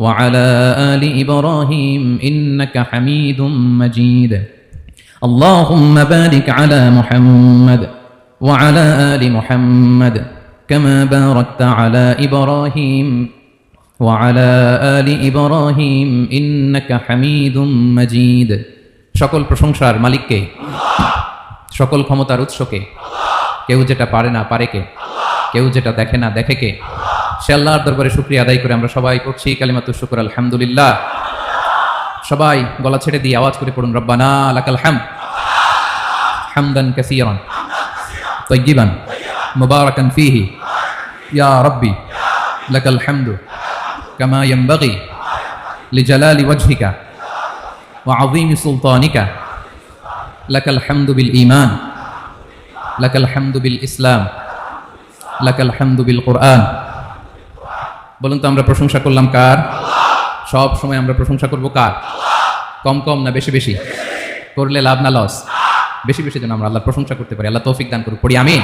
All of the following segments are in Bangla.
وعلى ال ابراهيم انك حميد مجيد اللهم بارك على محمد وعلى ال محمد كما باركت على ابراهيم وعلى آل ইব্রাহিম ইন্নাকা হামিদুম মাজিদ সকল প্রশংসার মালিককে সকল ক্ষমতার উৎসকে কেউ যেটা পারে না পারে কে কেউ যেটা দেখে না দেখে কে সে আল্লাহর দরবারে শুক্রিয়া আদায় করে আমরা সবাই করছি কালিমাতুর শুকুর, আলহামদুলিল্লাহ। সবাই গলা ছেড়ে দিয়ে আওয়াজ করে পড়ুন, রব্বানা আলাকাল হাম হামদান কাসিয়ান তৈগিবান মুবারাকান ফিহি। ইয়া রব্বি, লাকাল হামদু কামা ইয়ামবাগি লিজালালি ওয়াজহিকা ওয়া আযীমি সুলতানিকা। লাকাল হামদু বিল ঈমান, লাকাল হামদু বিল ইসলাম, লাকাল হামদু বিল কুরআন। বলুন তো, আমরা প্রশংসা করলাম কার? সব সময় আমরা প্রশংসা করব কার? কম কম না বেশি বেশি? করলে লাভ না লস? বেশি বেশি যেন আমরা আল্লাহ প্রশংসা করতে পারি, আল্লাহ তৌফিক দান করুক, পড়ি আমি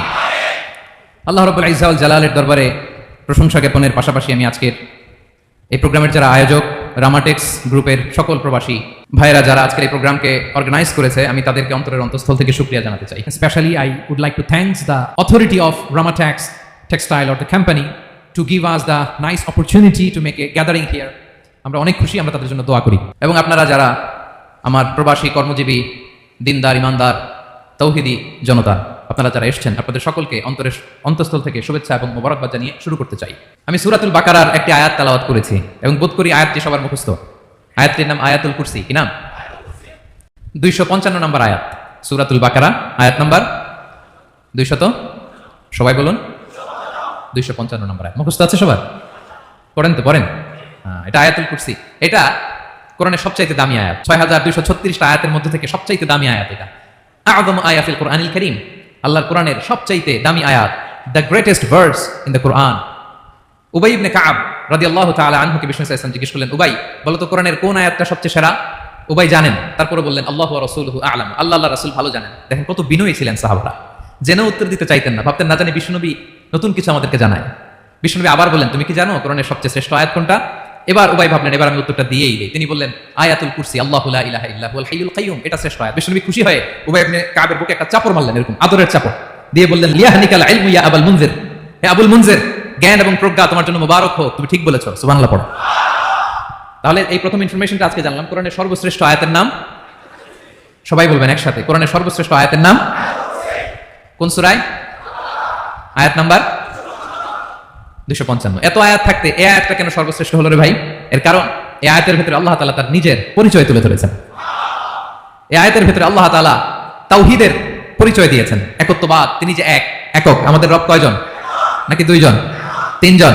আল্লাহ রবুল ইজাউল জালালের দরবারে প্রশংসা জ্ঞাপনের পাশাপাশি আমি আজকের এই প্রোগ্রামের যারা আয়োজক রামাটেক্স গ্রুপের সকল প্রবাসী ভাইরা যারা আজকের এই প্রোগ্রামকে অর্গানাইজ করেছে, আমি তাদেরকে অন্তরের অন্তঃস্থল থেকে শুক্রিয়া জানাতে চাই। Specially I would like to thank the authority of Ramatex Textile or the company to give us the nice opportunity to make a gathering here. আমরা অনেক খুশি আমরা তাদের জন্য দোয়া করি। এবং আপনারা যারা আমার প্রবাসী, কর্মজীবী, দিনদার, ইমানদার, তৌহিদি জনতা, আপনারা যারা এসেছেন, আপনাদের সকলকে অন্তরের অন্তঃস্থল থেকে শুভেচ্ছা এবং মোবারকবাদ জানিয়ে শুরু করতে চাই। আমি সুরাতুল বাকারার একটি আয়াত তালাওয়াত করেছি এবং বোধ করি আয়াতটি সবার মুখস্থ। আয়াতটির নাম আয়াতুল কুরসি, কি নাম? দুইশো পঞ্চান্ন নম্বর আয়াত, সুরাতুল বাকারা, আয়াত নাম্বার দুইশত, সবাই বলুন। দুইশো পঞ্চান্ন নম্বর মুখস্থ আছে সবার? পড়েন তো, পড়েন। এটা আয়াতুল কুরসি। এটা কোরআনের সবচাইতে দামি আয়াত। ছয় হাজার দুইশো ছত্রিশটা আয়াতের মধ্যে থেকে সবচাইতে দামি আয়াত এটা। করিম। আল্লাহর কোরআনের সবচাইতে দামি আয়াত, the greatest verse in the Quran. উবাই ইবনে কাব তাআলা আনহুকে জিজ্ঞেস করলেন, উবাই বলো তো কোরআনের কোন আয়াতটা সবচেয়ে সেরা? উবাই জানেন। তারপরে বললেন, আল্লাহ রসুল আ'লাম। আল্লাহ আল্লাহ রাসূল ভালো জানেন। দেখেন কত বিনয়ী ছিলেন সাহাবারা। জেনে উত্তর দিতে চাইতেন না। ভাবতেন না জানি বিষ্ণুনবী নতুন কিছু আমাদেরকে জানায়। বিষ্ণুনবী আবার বললেন, তুমি কি জানো কোরআনের সবচেয়ে শ্রেষ্ঠ আয়াত কোনটা? এবার উবাই ভাবলেন, এবার আমি উত্তরটা দিয়েই দিই। তিনি বললেন, আয়াতুল কুরসি, আল্লাহু লা ইলাহা এটা শ্রেষ্ঠ আয়াত। বিষ্ণুনবী খুশি হয়ে উবাই ইবনে কাবের বুকে একটা চাপড় মারলেন, এরকম আদরের চাপড় দিয়ে বললেন, লিয়াহনিকাল ইলমু আবুল মুনজির। হে আবুল মুনজির, জ্ঞান এবং প্রজ্ঞা তোমার জন্য মোবারক হোক, তুমি ঠিক বলেছ। সুবহানাল্লাহ পড়ো। তাহলে এই প্রথম ইনফরমেশনটা আজকে জানলাম, কোরআনের সর্বশ্রেষ্ঠ আয়াতের নাম? সবাই বলবেন একসাথে, কোরআনের সর্বশ্রেষ্ঠ আয়াতের নাম? কোন সুরায়? আয়াত নাম্বার? দুশো পঞ্চান্ন। এত আয়াত থাকতে এই আয়াতটা কেন সর্বশ্রেষ্ঠ হলো রে ভাই? এর কারণ এ আয়াতের ভিতরে আল্লাহ তালা তার নিজের পরিচয় তুলে ধরেছেন। এই আয়াতের ভিতরে আল্লাহ তালা তাওহিদের পরিচয় দিয়েছেন। একত্ববাদ, তিনি যে এক, একক, আমাদের রব কয়জন? নাকি দুইজন? তিনজন?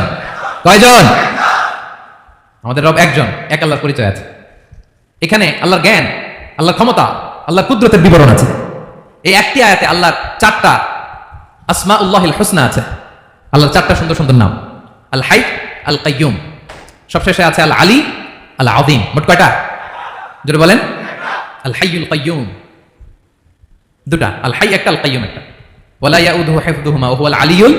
কয়জন? আমাদের রব একজন, এক আল্লাহর পরিচয় আছে। এখানে আল্লাহর জ্ঞান, আল্লাহর ক্ষমতা, আল্লাহর কুদরতের বিবরণ আছে। এই একটি আয়াতে আল্লাহর চারটা আসমা উল্লাহিল হোসনা আছে। আল্লাহর চারটা সুন্দর সুন্দর নাম। আল হাই আল কাইয়ুম সবশেষে আছে আল আলী আল আদিম মোট কয়টা? জোরে বলেন। আল হাইয়ুল কাইয়ুম। দুটা। আল হাই একটা আল কাইয়ুম একটা। ওয়ালা ইয়াউদুহু হিফযুহুমা ওয়া হুয়াল আলিয়ুল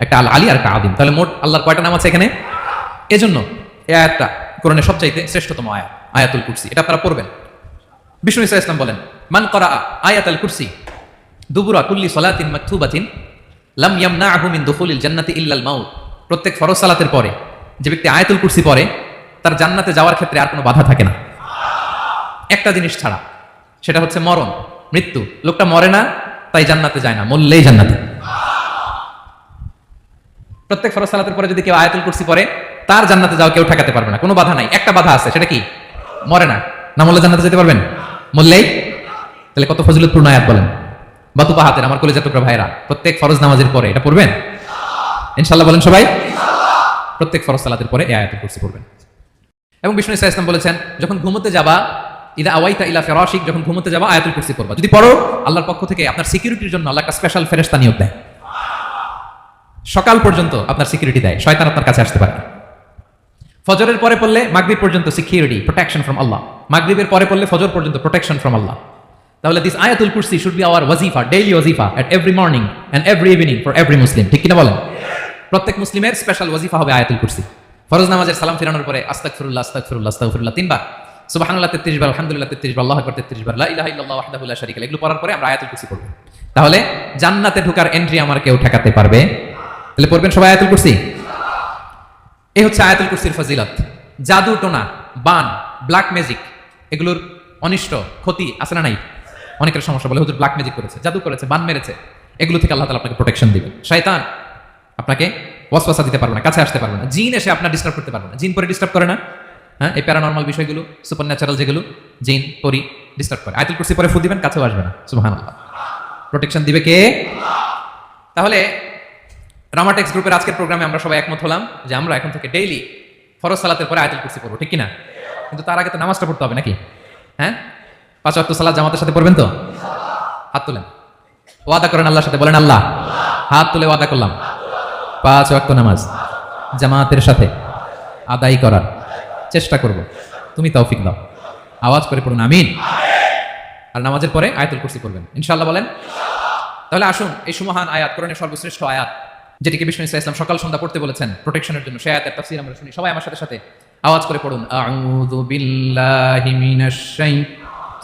একটা আল আলী আর একটা আদিম তাহলে মোট আল্লাহর কয়টা নাম আছে এখানে? এজন্য এই আয়াতটা কোরআনের সবচাইতে শ্রেষ্ঠতম আয়াত, আয়াতুল কুরসি। এটা আপনারা পড়বেন। বিষ্ণু ইসা ইসলাম বলেন, মান করা আয়াতুল কুরসি দুবুরা কুল্লি সলাতিন মাকতুবাতিন, লাম ইয়ামনাহু মিন দুখুলিল জান্নাতি ইল্লাল মাউত। প্রত্যেক ফরজ সালাতের পরে যে ব্যক্তি আয়াতুল কুরসি পরে তার জান্নাতে যাওয়ার ক্ষেত্রে আর কোনো বাধা থাকে না। একটা জিনিস ছাড়া, সেটা হচ্ছে মরণ, মৃত্যু। লোকটা মরে না, তাই জান্নাতে যায় না, মরলেই জান্নাতে। প্রত্যেক ফরজ সালাতের পরে যদি কেউ আয়াতুল কুরসি পরে তার জান্নাতে যাও কেউ ঠেকাতে পারবে না, কোনো বাধা নাই। একটা বাধা আছে, সেটা কি? মরে না। না মরলে জান্নাতে যেতে পারবেন? মরলেই? তাহলে কত ফজিলতপূর্ণ আয়াত বলেন? বাতুপা হাতের, আমার কলেজের টুকরা ভাইরা প্রত্যেক ফরজ নামাজের পরে এটা পড়বেন? ইনশাল্লাহ বলেন সবাই। প্রত্যেক ফরজ সালাতের পরে এই আয়াতুল কুরসি পড়বেন। এবং বিষ্ণু ইসা ইসলাম বলেছেন, যখন ঘুমোতে যাবা, ইদা আওয়াইতা ইলা ফেরাশিক, যখন ঘুমোতে যাবা, আয়াতুল কুরসি পড়বা। যদি পড়ো, আল্লাহর পক্ষ থেকে আপনার সিকিউরিটির জন্য আল্লাহ একটা স্পেশাল ফেরেশতা নিয়োগ দেয়। সকাল পর্যন্ত আপনার সিকিউরিটি দেয়, শয়তান আপনার কাছে আসতে পারে ফজরের পরে পড়লে মাগরিব পর্যন্ত সিকিউরিটি প্রোটেকশন ফ্রম আল্লাহ মাগরিবের পরে পড়লে ফজর পর্যন্ত প্রোটেকশন ফ্রম আল্লাহ তাহলে দিস আয়াতুল কুরসি শুড বি আওয়ার ওয়াজিফা daily ওয়াজিফা at every morning and every evening for every Muslim ঠিক কিনা বলেন? প্রত্যেক মুসলিমের স্পেশাল ওয়াজিফা হবে আয়াতুল কুরসি ফরজ নামাজের সালাম ফিরানোর পরে আস্তাগফিরুল্লাহ আস্তাগফিরুল্লাহ আস্তাগফিরুল্লাহ তিনবার। সুবহানাল্লাহ 33 বার, আলহামদুলিল্লাহ 33 বার, আল্লাহু আকবার 33 বার, লা ইলাহা ইল্লাল্লাহ ওয়াহদাহু লা শারীকা লাহু এগুলো পড়ার পরে আমরা আয়াতুল কুরসি পড়ব। তাহলে জান্নাতে ঢোকার এন্ট্রি আমার কেউ ঠেকাতে পারবে? তাহলে পড়বেন সবাই আয়াতুল কুরসি এই হচ্ছে আয়াতুল কুরসির ফজিলত। জাদু টোনা, বান ব্ল্যাক ম্যাজিক এগুলোর অনিষ্ট, ক্ষতি আছে না নাই? অনেকের সমস্যা বলে, হুজুর ব্ল্যাক ম্যাজিক করেছে, জাদু করেছে, বান মেরেছে। এগুলো থেকে আল্লাহ তালা আপনাকে প্রোটেকশন দিবে শয়তান আপনাকে ওয়াসওয়াসা দিতে পারবে না, কাছে আসতে পারবে না। জিন এসে আপনার ডিস্টার্ব করতে পারবে না। জিন পরে ডিস্টার্ব করে না হ্যাঁ? এই প্যারানর্মাল বিষয়গুলো সুপার ন্যাচারাল যেগুলো, জিন পরি ডিস্টার্ব করে। আয়াতুল কুরসি পরে ফু দিবেন, কাছেও আসবে না। সুবহানাল্লাহ। প্রোটেকশন দিবে কে? তাহলে রামাটেক্স গ্রুপের আজকের প্রোগ্রামে আমরা সবাই একমত হলাম যে আমরা এখন থেকে ডেইলি ফরজ সালাতের পরে আয়াতুল কুরসি পড়ব, ঠিক কিনা? কিন্তু তার আগে তো নামাজটা পড়তে হবে নাকি? হ্যাঁ? পাঁচ ওয়াক্ত সালাত জামাতের সাথে পড়বেন তো? হাত তুলেন। ওয়াদা করেন আল্লাহর সাথে, বলেন আল্লাহ। হাত তুলে ওয়াদা করলাম। পাঁচ ওয়াক্ত নামাজ জামাতের সাথে আদায় করার চেষ্টা করব। তুমি তৌফিক দাও। আওয়াজ করে পড়ুন, আমিন। আর নামাজের পরে আয়াতুল কুরসি করবেন ইনশাল্লাহ বলেন? তাহলে আসুন, এই সুমহান আয়াত, কোরআনের সর্বশ্রেষ্ঠ আয়াত, যেটিকে বিষ্ণু ইসা ইসলাম সকাল সন্ধ্যা পড়তে বলেছেন প্রোটেকশনের জন্য। সেই আয়াতের তাফসীর আমরা শুনি। সবাই আমার সাথে সাথে আওয়াজ করে পড়ুন। আউযু বিল্লাহি মিনাশ শাইতানির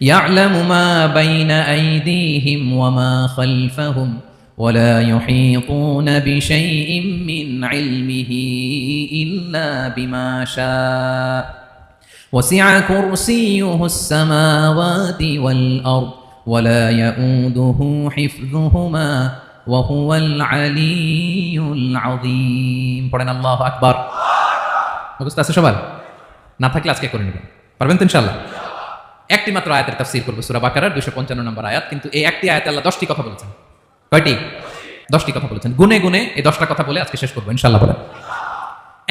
يعلم ما بين أيديهم وما خلفهم ولا يحيطون بشيء من علمه إلا بما شاء وسع كرسيه السماوات والأرض ولا يؤوده حفظهما وهو العلي العظيم পড়েন আল্লাহু আকবার মুখস্থ আছে সবার না থাকলে আজকে করে নেবেন পারবেন তো ইনশাআল্লাহ একটি মাত্র আয়াতের তাফসীর করব সূরা বাকারার 255 নম্বর আয়াত। কিন্তু এই একটি আয়াতে আল্লাহ 10টি কথা বলেছেন। কয়টি? 10টি কথা বলেছেন। গুনে গুনে এই 10টা কথা বলে আজকে শেষ করব, ইনশাআল্লাহ বলেন।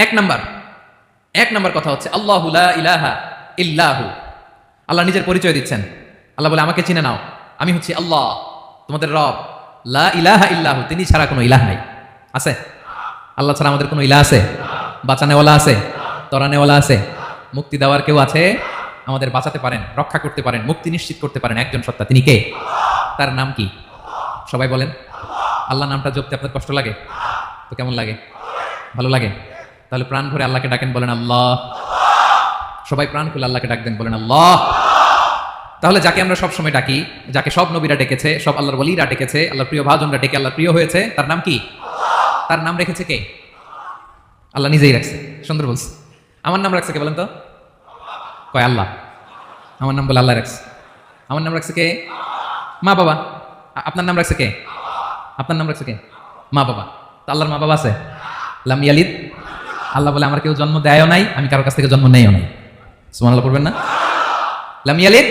এক নাম্বার এক নাম্বার কথা হচ্ছে, আল্লাহু ইলাহা ইল্লাহু। আল্লাহ নিজের পরিচয় দিচ্ছেন। আল্লাহ বলে, আমাকে চিনে নাও। আমি হচ্ছি আল্লাহ, তোমাদের রব। লা ইলাহা ইল্লাহু, তিনি ছাড়া কোনো ইলাহ নাই। আছে? আল্লাহ ছাড়া আমাদের কোনো ইলাহ আছে? বাঁচানেওয়ালা আছে? তরানেওয়ালা আছে? মুক্তি দেওয়ার কেউ আছে? আমাদের বাঁচাতে পারেন, রক্ষা করতে পারেন, মুক্তি নিশ্চিত করতে পারেন একজন সত্তা। তিনি কে? তার নাম কি? সবাই বলেন। আল্লাহ নামটা জপতে আপনার কষ্ট লাগে? তো কেমন লাগে? ভালো লাগে? তাহলে প্রাণ ভরে আল্লাহকে ডাকেন, বলেন আল্লাহ। সবাই প্রাণ খুলে আল্লাহকে ডাক দেন, বলেন আল্লাহ। তাহলে যাকে আমরা সব সময় ডাকি, যাকে সব নবীরা ডেকেছে, সব আল্লাহর বলিরা ডেকেছে, আল্লাহর প্রিয় ভাজনরা ডেকে আল্লাহর প্রিয় হয়েছে, তার নাম কি? তার নাম রেখেছে কে? আল্লাহ নিজেই রাখছে। সুন্দর বলছে। আমার নাম রাখছে কে বলেন তো? কয়, আল্লাহ। আমার নাম বলে আল্লাহ রাখছে। আমার নাম রাখছে কে? মা বাবা। আপনার নাম রাখছে কে? আপনার নাম রাখছে কে? মা বাবা। তা আল্লাহর মা বাবা আছে? লাম ইয়ালিদ। আল্লাহ বলে, আমার কেউ জন্ম দেয়ও নাই, আমি কারোর কাছ থেকে জন্ম নেয়ও নাই। সুমান আল্লাহ পড়বেন না? লাম ইয়ালিদ।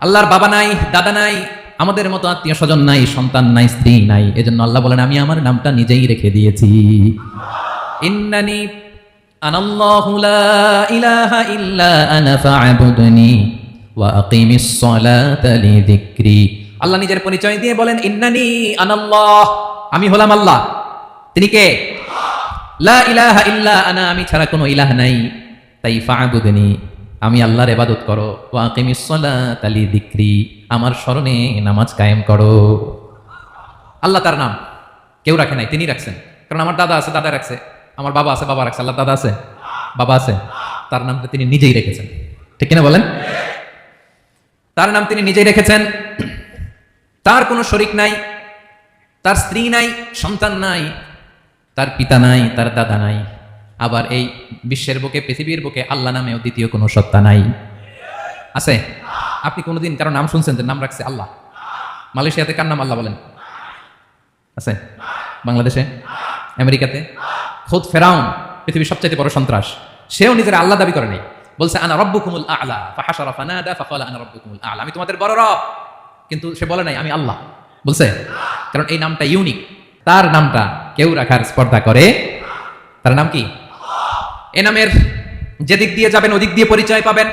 আল্লাহর বাবা নাই, দাদা নাই, আমাদের মতো আত্মীয় স্বজন নাই, সন্তান নাই, স্ত্রী নাই। এজন্য আল্লাহ বলেন, আমি আমার নামটা নিজেই রেখে দিয়েছি। ইন্নানি আনাল্লাহু লা ইলাহা ইল্লা আনা ফা'বুদনি ওয়া আকিমিস সালাতা লিযিকরি। আল্লাহ নিজের পরিচয় দিয়ে বলেন, ইন্নানি আনাল্লাহ, আমি হলাম আল্লাহ। তিনি কে? লা ইলাহা ইল্লা আনা, আমি ছাড়া কোনো ইলাহ নাই। তাই ফা'বুদনি, আমি আল্লাহর ইবাদত করো। ওয়া আকিমিস সালাতা লিযিকরি, আমার স্মরণে নামাজ কায়েম করো। আল্লাহ তার নাম কেউ রাখে নাই তিনি রাখছেন। কারণ আমার দাদা আছে, দাদা রাখছে। আমার বাবা আছে, বাবা রাখছে আল্লাহ দাদা আছে, বাবা আছে। তার নামটা তিনি নিজেই রেখেছেন। ঠিক কিনা বলেন? তার নাম তিনি নিজেই রেখেছেন। তার কোনো শরিক নাই, তার স্ত্রী নাই, সন্তান নাই, তার পিতা নাই, তার দাদা নাই। আবার এই বিশ্বের বুকে, পৃথিবীর বুকে আল্লাহ নামেও দ্বিতীয় কোনো সত্তা নাই। আছে? আপনি কোনোদিন কারও নাম শুনছেন যে নাম রাখছে আল্লাহ। মালয়েশিয়াতে কার নাম আল্লাহ বলেন? আছে? বাংলাদেশে? আমেরিকাতে? খোদ ফেরাউন, পৃথিবীর সবচাইতে বড় সন্ত্রাস। সেও নিজের আল্লাহ দাবি করে নেই বলছে, আনা রব্বুকুমুল আলা। ফাহাশারা ফানাদা, ফাকালা, আনা রব্বুকুমুল আলা। আমি তোমাদের বড় রব। কিন্তু সে বলে নাই, আমি আল্লাহ। বলছে, কারণ এই নামটা ইউনিক। তার নামটা কেউ রাখার স্পর্ধা করে তার নাম কি? এ নামের যেদিক দিয়ে যাবেন, ওদিক দিয়ে পরিচয় পাবেন।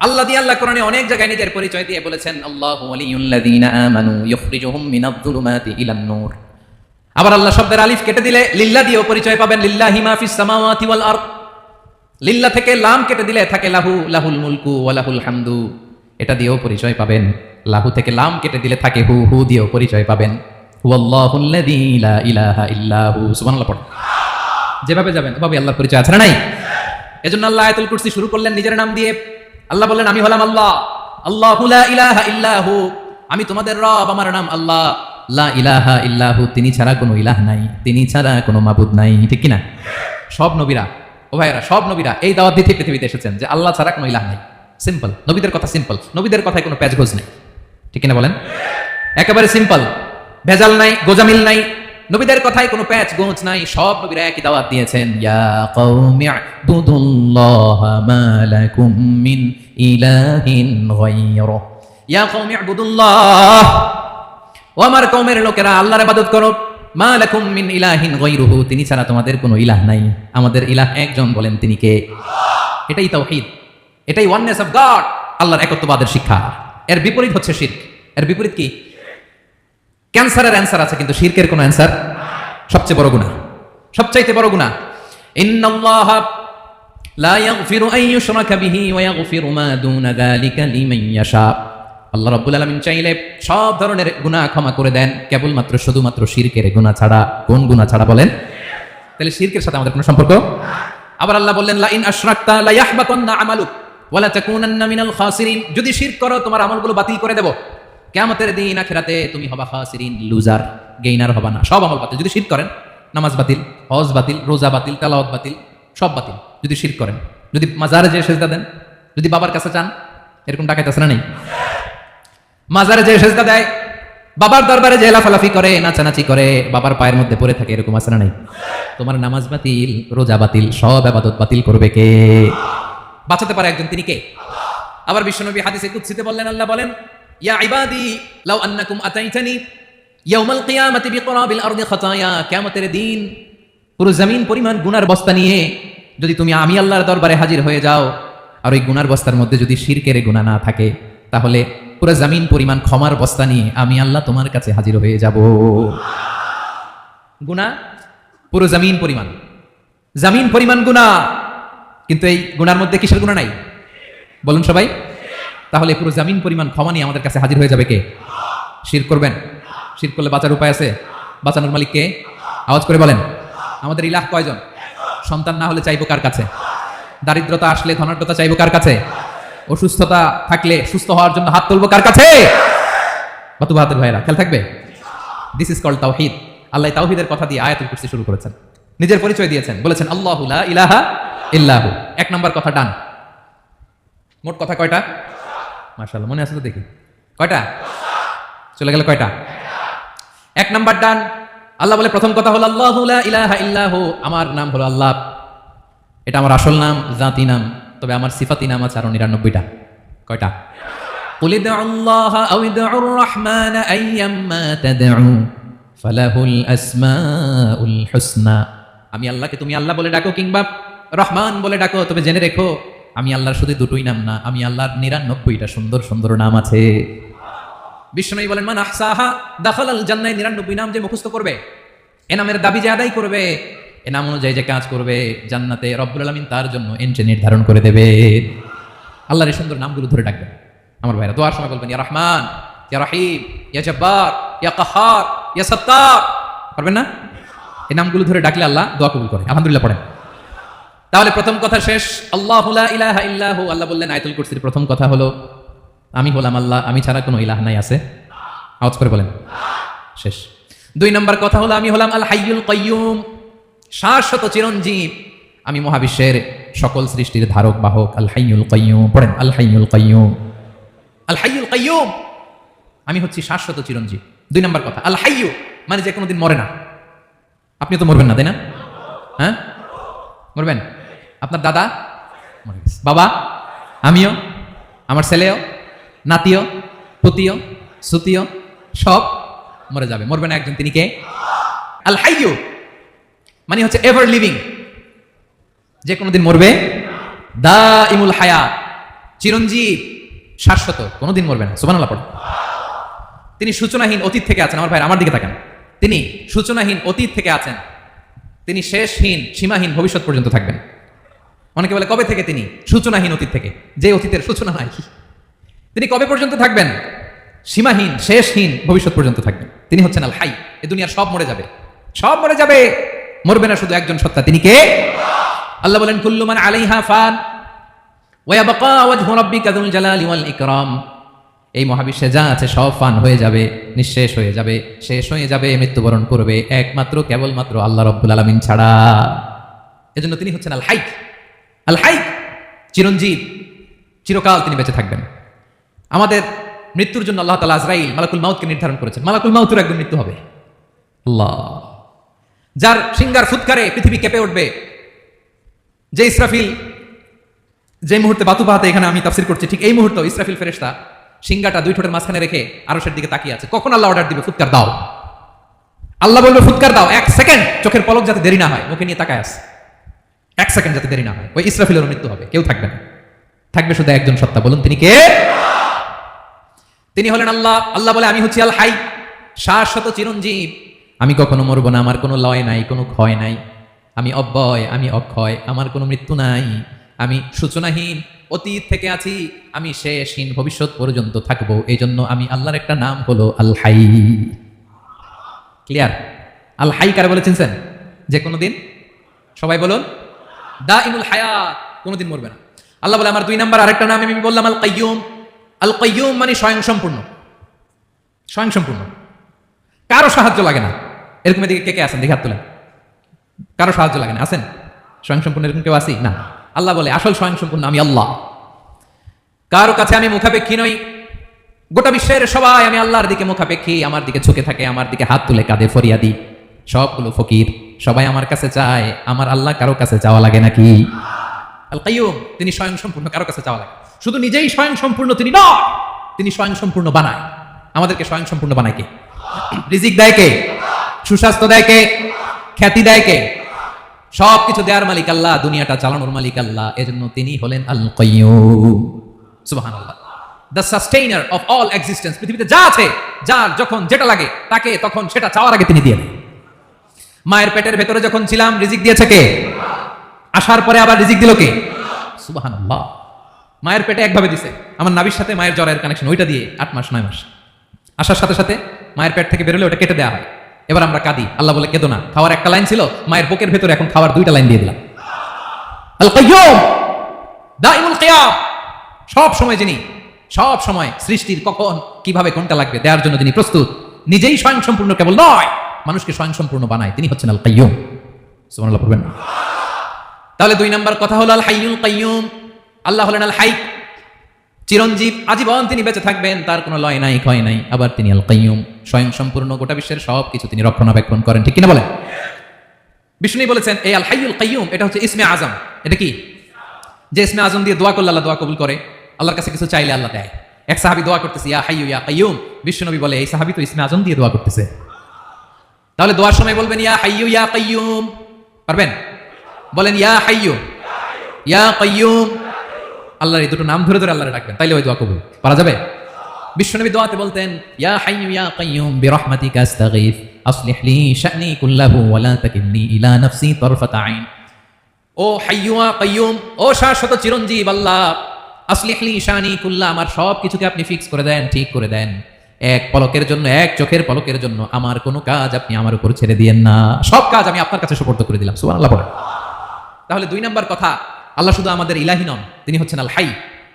আল্লাহ দিয়ে আল্লাহ কোরআনে অনেক জায়গায় নিজের পরিচয় দিয়ে বলেছেন, আল্লাহু ওয়ালিয়ুল্লাযীনা আমানু ইখরিজুহুম মিনায-যুলুমাতি ইলান নূর আবার আল্লাহ শব্দের আলিফ কেটে দিলে লিল্লা দিয়েও পরিচয় পাবেন, লিল্লাহি হিমাফিস লিল্লাহ থেকে লাম কেটে দিলে থাকে লাহু, লাহুল মুলকু ওয়া লাহুল হামদু। এটা দিয়েও পরিচয় পাবেন, লাহু থেকে লাম কেটে দিলে থাকে হু হু দিয়েও পরিচয় পাবেন। যেভাবে যাবেন, ওভাবে আল্লাহর পরিচয় আছে নাই? এজন্য আল্লাহ আয়াতুল কুরসি শুরু করলেন নিজের নাম দিয়ে। আল্লাহ বললেন, আমি হলাম আল্লাহ। আল্লাহ ইলাহা ইল্লাহু আমি তোমাদের রব, আমার নাম আল্লাহ। লা ইলাহা ইল্লাহু, তিনি ছাড়া কোনো ইলাহ নাই, তিনি ছাড়া কোনো মাবুদ নাই, ঠিক কি না সব নবীরা, ও ভাইরা সব নবীরা এই দাওয়াত দিতে পৃথিবীতে এসেছেন যে আল্লাহ ছাড়া কোনো ইলাহ নাই। সিম্পল নবীদের কথা সিম্পল নবীদের কথায় কোনো প্যাচগোজ নেই। ঠিক কিনা বলেন? একেবারে সিম্পল ভেজাল নাই, গোজামিল নাই, নবীদের কথায় কোনো প্যাচ গোঁচ নাই, সব নবীরা একই দাওয়াত দিয়েছেন, ইয়া কওমি ইবুদুল্লাহ মা লাকুম মিন ইলাহিন গায়রু। ইয়া কওমি ইবুদুল্লাহ ও আমার কওমের লোকেরা, আল্লাহর ইবাদত করো। মা লাকুম মিন ইলাহিন গায়রুহু, তিনি ছাড়া তোমাদের কোনো ইলাহ নাই। আমাদের ইলাহ একজন বলেন তিনি কে? এটাই তাওহীদ। এটাই ওয়াননেস অফ গড আল্লাহর একত্ববাদের শিক্ষা। এর বিপরীত হচ্ছে শিরক। এর বিপরীত কি? ক্যান্সারের অ্যান্সার আছে, কিন্তু শিরকের কোনো অ্যান্সার? সবচেয়ে বড় গুণা সবচাইতে বড় গুণা ইন্নাল্লাহ লা ইয়াগফিরু আন ইউশরাকা বিহি ওয়া ইয়াগফিরু মা দুনা যালিকা লিমান ইয়াশা। আল্লাহ রাব্বুল আলামিন চাইলে সব ধরনের গুনাহ ক্ষমা করে দেন। কেবলমাত্র শুধুমাত্র শিরকের গুনাহ ছাড়া, কোন গুনাহ ছাড়া বলেন? তাহলে শিরকের সাথে আমাদের কোনো সম্পর্ক? আবার আল্লাহ বললেন, লাইন আমালুক যদি শিরক করো, তোমার আমলগুলো বাতিল করে দেব। কিয়ামতের দিন আখিরাতে তুমি হবা খাসিরিন, লুজার, গেইনার হবা না। সব আমল বাতিল। যদি শিরক করেন, নামাজ বাতিল, হজ বাতিল, রোজা বাতিল, তেলাওয়াত বাতিল, সব বাতিল। যদি শিরক করেন। যদি মাজারে যে সেজদা দেন, যদি বাবার কাছে চান, এরকম আছে না নেই? মাজারে যে সেজদা দেয়, বাবার দরবারে যে লাফালাফি করে, নাচানাচি করে, বাবার পায়ের মধ্যে পড়ে থাকে, এরকম আছে না নাই? তোমার নামাজ বাতিল, রোজা বাতিল, সব আবাদত বাতিল করবে কে? বাঁচাতে পারে একজন, তিনি কে? আবার বিশ্বনবী হাদিসে কুৎসিতে বললেন, আল্লাহ বলেন, ইয়া ইবাদি, লাউ আন্নাকুম আতাইতানি, ইয়াউমাল কিয়ামাতি বিকরাবিল আরদি খাতায়া কিয়ামতের দিন পুরো জমিন পরিমাণ গুনার বস্তা নিয়ে যদি তুমি আমি আল্লাহর দরবারে হাজির হয়ে যাও, আর ওই গুনার বস্তার মধ্যে যদি শিরকের গুনাহ না থাকে তাহলে পুরো জমিন পরিমাণ ক্ষমার বস্তা নিয়ে আমি আল্লাহ তোমার কাছে হাজির হয়ে যাব। গুনাহ? পুরো জমিন পরিমাণ। জমিন পরিমাণ গুনাহ। কিন্তু এই গুনার মধ্যে কিসের গুনাহ নাই? বলুন সবাই। তাহলে পুরো জামিন পরিমাণ ক্ষমা নিয়ে আমাদের কাছে হাজির হয়ে যাবে কে? শির করবেন? শির করলে বাঁচার উপায় আছে? বাঁচানোর মালিক কে? আওয়াজ করে বলেন। আমাদের ইলাহ কয়জন? সন্তান না হলে চাইব কার কাছে? দারিদ্রতা আসলে ধনাঢ্যতা চাইব কার কাছে? অসুস্থতা থাকলে সুস্থ হওয়ার জন্য হাত তুলবো কার কাছে? বাতু বাহাতের ভাইরা, খেয়াল থাকবে? দিস ইজ কল তাওহিদ আল্লাহ তাওহিদের কথা দিয়ে আয়াতুল কুরসি শুরু করেছেন। নিজের পরিচয় দিয়েছেন। বলেছেন, আল্লাহু লা ইলাহা ইল্লাহু। এক নম্বর কথা ডান। মোট কথা কয়টা? মার্শাল্লাহ মনে আছে তো দেখি। কয়টা? চলে গেল কয়টা? এক নাম্বার ডান। আল্লাহ বলে, প্রথম কথা হলো, আল্লাহ ইলাহা ইল্লাহু। আমার নাম হলো আল্লাহ। এটা আমার আসল নাম, জাতি নাম। তবে আমার সিফাতি নাম আছে আরো নিরানব্বইটা কয়টা قل ادعوا الله أو ادعوا الرحمن أيما تدعوا فله الأسماء الحسنى আমি আল্লাহকে তুমি আল্লাহ বলে ডাকো কিংবা রহমান বলে ডাকো তবে জেনে রেখো আমি আল্লাহর শুধু দুটোই নাম না আমি আল্লাহর নিরানব্বইটা সুন্দর সুন্দর নাম আছে বিষ্ণু বলেন মান আহসাহা দাখাল আল জান্নায় নিরানব্বই নাম যে মুখস্থ করবে এ নামের দাবি যে আদায় করবে এ নাম অনুযায়ী যে কাজ করবে জান্নাতে রব্বুল আলমিন তার জন্য এন্ট্রি নির্ধারণ করে দেবে। আল্লাহর এই সুন্দর নামগুলো ধরে ডাকবেন। আমার ভাইরা, দোয়ার সময় বলবেন, ইয়া রহমান, ইয়া রাহিম, ইয়া জব্বার, ইয়া কাহার, ইয়া সত্তার। পারবেন না? এই নামগুলো ধরে ডাকলে আল্লাহ দোয়া কবুল করে। আলহামদুলিল্লাহ পড়েন। তাহলে প্রথম কথা শেষ। আল্লাহ ইলাহা ইল্লাহু আল্লাহ বললেন, আয়াতুল কুরসির প্রথম কথা হলো, আমি হলাম আল্লাহ, আমি ছাড়া কোনো ইলাহ নাই আছে? আওয়াজ করে বলেন। শেষ। দুই নম্বর কথা হলো, আমি হলাম আল হাইয়ুল কাইয়ুম। শাশ্বত চিরঞ্জীব। আমি মহাবিশ্বের সকল সৃষ্টির ধারক, বাহক আল হাইয়ুল কাইয়ুম। পড়েন আল হাইয়ুল কাইয়ুম। আল হাইয়ুল কাইয়ুম। আমি হচ্ছি শাশ্বত চিরঞ্জীব। দুই নম্বর কথা আল হাইয়ু মানে যে কোনোদিন মরে না। আপনি তো মরবেন না, তাই না? হ্যাঁ? মরবেন? আপনার দাদা? মরে গেছে। বাবা? আমিও? আমার ছেলেও? নাতিও? পুতিও? সুতিও? সব মরে যাবে। মরবে না একজন, তিনি কে? আল হাইয়ু মানে হচ্ছে এভার লিভিং যে কোনোদিন মরবে দা ইমুল হায়া চিরঞ্জীব, শাশ্বত, কোনোদিন মরবে না। সুবান পড়ে। তিনি সূচনাহীন অতীত থেকে আছেন। আমার ভাই আমার দিকে তাকান। তিনি সূচনাহীন অতীত থেকে আছেন। তিনি শেষহীন, সীমাহীন ভবিষ্যৎ পর্যন্ত থাকবেন। অনেকে বলে, কবে থেকে তিনি? সূচনাহীন অতীত থেকে। যে অতীতের সূচনা নাই। তিনি কবে পর্যন্ত থাকবেন? সীমাহীন, শেষহীন ভবিষ্যৎ পর্যন্ত থাকবেন। তিনি হচ্ছেন আল হাই এ দুনিয়ার সব মরে যাবে। সব মরে যাবে। মরবে না শুধু একজন সত্তা, তিনি কে? আল্লাহ বলেন কুল্লুমান আলাইহা ফান ওয়াবাকা ওয়াজহু রাব্বিকা যুল জালালি ওয়াল ইকরাম। এই মহাবিশ্বে যা আছে সব ফান হয়ে যাবে, নিঃশেষ হয়ে যাবে, শেষ হয়ে যাবে, মৃত্যুবরণ করবে, একমাত্র, কেবলমাত্র আল্লাহ রব্বুল আলমিন ছাড়া। এজন্য তিনি হচ্ছেন আল হাইক। আল হাইক চিরঞ্জীব, চিরকাল তিনি বেঁচে থাকবেন। আমাদের মৃত্যুর জন্য আল্লাহ তালা আজরাইল মালাকুল মাউতকে নির্ধারণ করেছেন। মালাকুল মাউতের একদিন মৃত্যু হবে। আল্লাহ। যার সিঙ্গার ফুৎকারে পৃথিবী কেঁপে উঠবে। যে ইসরাফিল, যে মুহূর্তে বাতু পাহাতে এখানে আমি তাফসির করছি, ঠিক এই মুহূর্তে ইসরাফিল ফেরেশতা সিঙ্গাটা দুই ঠোঁটের মাঝখানে রেখে আরশের দিকে তাকিয়ে আছে। কখন আল্লাহ অর্ডার দিবে? ফুৎকার দাও। আল্লাহ বলবে, ফুৎকার দাও, এক সেকেন্ড, চোখের পলক যাতে দেরি না হয়। মুখে নিয়ে তাকায় আছে। এক সেকেন্ড যাতে দেরি না হয়। ওই ইসরাফিলের মৃত্যু হবে, কেউ থাকবে না। থাকবে শুধু একজন সত্তা। বলুন, তিনি কে? তিনি হলেন আল্লাহ। আল্লাহ বলে, আমি হচ্ছি আল হাই শাশ্বত চিরঞ্জীব। আমি কখনো মরবো না, আমার কোনো লয় নাই, কোনো ক্ষয় নাই। আমি অব্যয়, আমি অক্ষয়, আমার কোনো মৃত্যু নাই। আমি সূচনাহীন, অতীত থেকে আছি, আমি শেষহীন, ভবিষ্যৎ পর্যন্ত থাকব। এই জন্য আমি আল্লাহর একটা নাম হলো আল হাই ক্লিয়ার আল হাই কারে বলে চিনছেন? যে কোনো দিন সবাই বলুন। দা ইমুল হায়াত, কোনোদিন মরবে না। আল্লাহ বলে, আমার দুই নাম্বার আরেকটা নাম আমি বললাম আল কাইয়ুম আল কাইয়ুম মানে স্বয়ং সম্পূর্ণ স্বয়ং সম্পূর্ণ কারও সাহায্য লাগে না। এরকম এদিকে কে কে আছেন? দেখে হাত তোলেন। কারও সাহায্য লাগে না। আছেন? স্বয়ং সম্পূর্ণ এরকম কেউ আসি না। আল্লাহ বলে, আসল স্বয়ং সম্পূর্ণ আমি আল্লাহ। কারও কাছে আমি মুখাপেক্ষী নই। গোটা বিশ্বের সবাই আমি আল্লাহর দিকে মুখাপেক্ষী। আমার দিকে ঝুঁকে থাকে, আমার দিকে হাত তুলে কাঁধে ফরিয়াদি। সবগুলো ফকির, সবাই আমার কাছে চায়। আমার আল্লাহ কারও কাছে চাওয়া লাগে নাকি? আল কাইয়ুম তিনি স্বয়ং সম্পূর্ণ কারও কাছে চাওয়া লাগে। শুধু নিজেই স্বয়ং সম্পূর্ণ তিনি নয়, তিনি স্বয়ং সম্পূর্ণ বানায়। আমাদেরকে স্বয়ং সম্পূর্ণ বানায় কে? রিজিক দেয় কে? সুস্বাস্থ্য দেয় কে? খ্যাতি দেয় কে? সব কিছু দেওয়ার মালিক আল্লাহ, দুনিয়াটা চালানোর মালিক আল্লাহ। এজন্য তিনি হলেন আল কাইয়ুম সুবহানাল্লাহ। The sustainer of all existence পৃথিবীতে যা আছে, যার যখন যেটা লাগে, তাকে তখন সেটা চাওয়ার আগে তিনি দিয়ে মায়ের পেটের ভেতরে যখন ছিলাম, রিজিক দিয়েছে কে? আসার পরে আবার রিজিক দিল কে? সুবহানাল্লাহ। মায়ের পেটে একভাবে দিছে। আমার নাবির সাথে মায়ের জ্বরের কানেকশন ওইটা দিয়ে আট মাস, নয় মাস। আসার সাথে সাথে মায়ের পেট থেকে বেরোলে ওটা কেটে দেওয়া হয়। এবার আমরা কাঁদি। আল্লাহ বলে, কেদো না। খাওয়ার একটা লাইন ছিল, মায়ের বুকের ভেতরে এখন খাওয়ার দুইটা লাইন দিয়ে দিলাম। আল সব সময় যিনি, সব সময় সৃষ্টির কখন, কীভাবে কোনটা লাগবে দেওয়ার জন্য তিনি প্রস্তুত। নিজেই স্বয়ং সম্পূর্ণ কেবল নয়, মানুষকে স্বয়ং সম্পূর্ণ বানায়। তিনি হচ্ছেন আল কাইয়ুম সুবহানাল্লাহ, পড়বেন তাহলে দুই নাম্বার কথা হলো আল হাইয়ুল কাইয়ুম আল্লাহ হলেন আল হাই চিরঞ্জীব আজীবন তিনি বেঁচে থাকবেন, তার কোনো লয় নাই, ক্ষয় নাই। আবার তিনি আল কাইয়ুম স্বয়ং সম্পূর্ণ গোটা বিশ্বের সব কিছু তিনি রক্ষণাবেক্ষণ করেন, ঠিক কিনা বলেন? বিষ্ণু বলেছেন, এই আল হাইয়ুল কাইয়ুম এটা হচ্ছে ইসমে আজম। এটা কি? যে ইসমে আজম দিয়ে দোয়া করলে আল্লাহ দোয়া কবুল করে, আল্লাহর কাছে কিছু চাইলে আল্লাহ দেয়। এক সাহাবি দোয়া করতেছে, ইয়া হাইয়ু, ইয়া কাইয়ুম। বিশ্বনবী বলে, এই সাহাবি তো ইসমে আজম দিয়ে দোয়া করতেছে। তাহলে দোয়ার সময় বলবেন, ইয়া হাইয়ু, ইয়া কাইয়ুম। পারবেন? বলেন, ইয়া হাইয়ু। ইয়া কাইয়ুম। আল্লাহর এই দুটো নাম ধরে ধরে আল্লাহরে ডাকবেন। তাইলে ওই দোয়া কবুল। পারা যাবে? বিশ্বনবী দোয়াতে বলতেন, ইয়া হাইয়ু ইয়া কাইয়ুম বিরহমাতিকা আস্তাগীথ আসলিহ লি শা'নি কুল্লাহু ওয়া লা তাকিলনি ইলা নাফসি তারফাতা আইন। ও হাইয়ুয়া কাইয়ুম, ও শাশ্বত চিরঞ্জীব আল্লাহ আসলিহলি শানি কুল্লা, আমার সব কিছুকে আপনি ফিক্স করে দেন, ঠিক করে দেন। এক পলকের জন্য, এক চোখের পলকের জন্য আমার কোনো কাজ আপনি আমার উপর ছেড়ে দিয়েন না। সব কাজ আমি আপনার কাছে সুপর্দ করে দিলাম। সুবহানাল্লাহ পড়ে তাহলে দুই নাম্বার কথা আল্লাহ শুধু আমাদের ইলাহি নন, তিনি হচ্ছেন আল হাই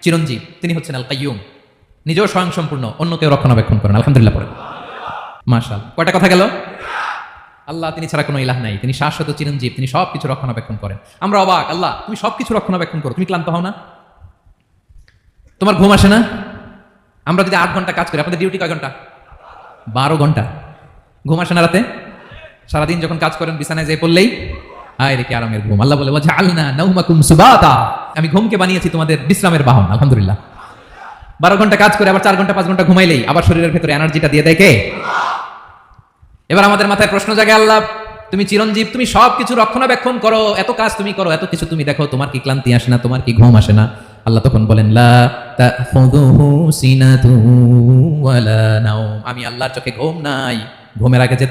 চিরঞ্জীব, তিনি হচ্ছেন আল কাইয়ুম নিজেও স্বয়ং সম্পূর্ণ অন্য কেউ রক্ষণাবেক্ষণ করেন, আলহামদুলিল্লাহ পড়েন। মাশাল, কয়টা কথা গেল? আল্লাহ, তিনি ছাড়া কোনো ইলাহ নাই, তিনি শাশ্বত চিরঞ্জীব, তিনি সব কিছু রক্ষণাবেক্ষণ করেন। আমরা অবাক, আল্লাহ, তুমি সব কিছু রক্ষণাবেক্ষণ করো, তুমি ক্লান্ত হও না? তোমার ঘুম আসে না? আমরা যদি আট ঘণ্টা কাজ করি, আপনাদের ডিউটি কয় ঘণ্টা? বারো ঘণ্টা। ঘুম আসে না রাতে? সারাদিন যখন কাজ করেন, বিছানায় যেয়ে পড়লেই? আয় আরামের ঘুম। আল্লাহ বলে বলছে আলনা নৌমাকুম সুবাতা। আমি ঘুমকে বানিয়েছি তোমাদের বিশ্রামের বাহন, আলহামদুলিল্লাহ। বারো ঘণ্টা কাজ করে, আবার চার ঘণ্টা, পাঁচ ঘণ্টা ঘুমাইলেই আবার শরীরের ভেতরে এনার্জিটা দিয়ে কে? এবার আমাদের মাথায় প্রশ্ন জাগে, আল্লাহ, তুমি চিরঞ্জীব, তুমি সব কিছু রক্ষণাবেক্ষণ করো, এত কাজ তুমি করো, এত কিছু তুমি দেখো, তোমার কি ক্লান্তি আসে না, তোমার কি ঘুম আসে না? আল্লাহ তখন বলেন আমি আল্লাহর চোখে ঘুম নাই। ঘুমের আগে যে